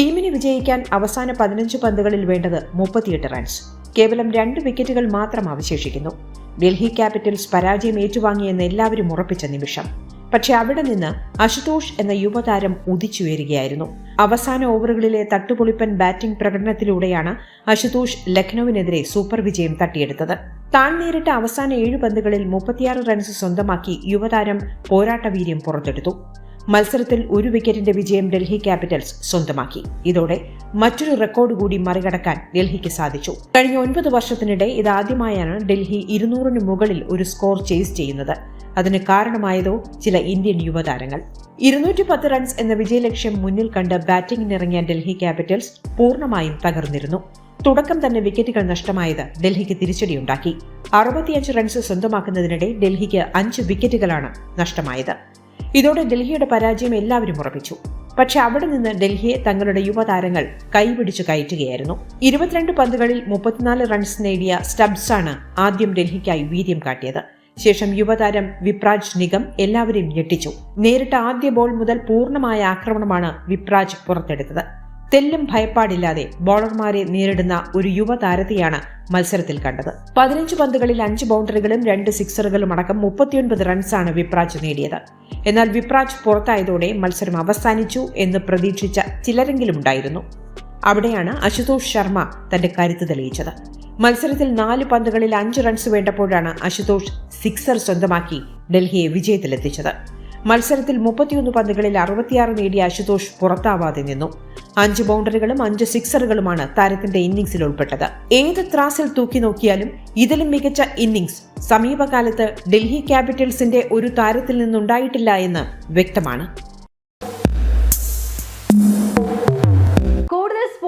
ടീമിന് വിജയിക്കാൻ അവസാന പതിനഞ്ച് പന്തുകളിൽ വേണ്ടത് മുപ്പത്തിയെട്ട് റൺസ്. കേവലം രണ്ട് വിക്കറ്റുകൾ മാത്രം അവശേഷിക്കുന്നു. ഡൽഹി ക്യാപിറ്റൽസ് പരാജയം ഏറ്റുവാങ്ങിയെന്ന് എല്ലാവരും ഉറപ്പിച്ച നിമിഷം. പക്ഷെ അവിടെ നിന്ന് അശുതോഷ് എന്ന യുവതാരം ഉദിച്ചുയരുകയായിരുന്നു അവസാന ഓവറുകളിലെ തട്ടുപൊളിപ്പൻ ബാറ്റിംഗ് പ്രകടനത്തിലൂടെയാണ് അശുതോഷ് ലക്നൌവിനെതിരെ സൂപ്പർ വിജയം തട്ടിയെടുത്തത്. താൻ നേരിട്ട അവസാന ഏഴ് പന്തുകളിൽ മുപ്പത്തിയാറ് റൺസ് സ്വന്തമാക്കി യുവതാരം പോരാട്ടവീര്യം പുറത്തെടുത്തു. മത്സരത്തിൽ ഒരു വിക്കറ്റിന്റെ വിജയം ഡൽഹി ക്യാപിറ്റൽസ് സ്വന്തമാക്കി. ഇതോടെ മറ്റൊരു റെക്കോർഡ് കൂടി മറികടക്കാൻ ഡൽഹിക്ക് സാധിച്ചു. കഴിഞ്ഞ ഒൻപത് വർഷത്തിനിടെ ഇതാദ്യമായാണ് ഡൽഹി ഇരുന്നൂറിന് മുകളിൽ ഒരു സ്കോർ ചേസ് ചെയ്യുന്നത്. അതിന് കാരണമായതോ ചില ഇന്ത്യൻ യുവതാരങ്ങൾ. ഇരുന്നൂറ്റി പത്ത് റൺസ് എന്ന വിജയലക്ഷ്യം മുന്നിൽ കണ്ട് ബാറ്റിംഗിനിറങ്ങിയ ഡൽഹി ക്യാപിറ്റൽസ് പൂർണമായും തകർന്നിരുന്നു. തുടക്കം തന്നെ വിക്കറ്റുകൾ നഷ്ടമായത് ഡൽഹിക്ക് തിരിച്ചടിയുണ്ടാക്കി. അറുപത്തിയഞ്ച് റൺസ് സ്വന്തമാക്കുന്നതിനിടെ ഡൽഹിക്ക് അഞ്ച് വിക്കറ്റുകളാണ് നഷ്ടമായത്. ഇതോടെ ഡൽഹിയുടെ പരാജയം എല്ലാവരും ഉറപ്പിച്ചു. പക്ഷെ അവിടെ നിന്ന് ഡൽഹിയെ തങ്ങളുടെ യുവതാരങ്ങൾ കൈപിടിച്ചു കയറ്റുകയായിരുന്നു. ഇരുപത്തിരണ്ട് പന്തുകളിൽ മുപ്പത്തിനാല് റൺസ് നേടിയ സ്റ്റബ്സാണ് ആദ്യം ഡൽഹിക്കായി വീര്യം കാട്ടിയത്. ശേഷം യുവതാരം വിപ്രാജ് നിഗം എല്ലാവരെയും ഞെട്ടിച്ചു. നേരിട്ട ആദ്യ ബോൾ മുതൽ പൂർണമായ ആക്രമണമാണ് വിപ്രാജ് പുറത്തെടുത്തത്. തെല്ലും ഭയപ്പാടില്ലാതെ ബോളർമാരെ നേരിടുന്ന ഒരു യുവതാരത്തെയാണ് മത്സരത്തിൽ കണ്ടത്. പതിനഞ്ച് പന്തുകളിൽ അഞ്ച് ബൗണ്ടറികളും രണ്ട് സിക്സറുകളും അടക്കം മുപ്പത്തിയൊൻപത് റൺസാണ് വിപ്രാജ് നേടിയത്. എന്നാൽ വിപ്രാജ് പുറത്തായതോടെ മത്സരം അവസാനിച്ചു എന്ന് പ്രതീക്ഷിച്ച ചിലരെങ്കിലും ഉണ്ടായിരുന്നു. അവിടെയാണ് അശുതോഷ് ശർമ്മ തന്റെ കരുത്ത് തെളിയിച്ചത്. മത്സരത്തിൽ നാല് പന്തുകളിൽ അഞ്ച് റൺസ് വേണ്ടപ്പോഴാണ് അശുതോഷ് സിക്സർ സ്വന്തമാക്കി ഡൽഹിയെ വിജയത്തിലെത്തിച്ചത്. മത്സരത്തിൽ മുപ്പത്തിയൊന്ന് പന്തുകളിൽ അറുപത്തിയാറ് നേടിയ അശുതോഷ് പുറത്താവാതെ നിന്നു. അഞ്ച് ബൗണ്ടറികളും അഞ്ച് സിക്സറുകളുമാണ് താരത്തിന്റെ ഇന്നിംഗ്സിൽ ഉൾപ്പെട്ടത്. ഏത് ത്രാസിൽ തൂക്കി നോക്കിയാലും ഇതിലും മികച്ച ഇന്നിംഗ്സ് സമീപകാലത്ത് ഡൽഹി ക്യാപിറ്റൽസിന്റെ ഒരു താരത്തിൽ നിന്നുണ്ടായിട്ടില്ല എന്ന് വ്യക്തമാണ്.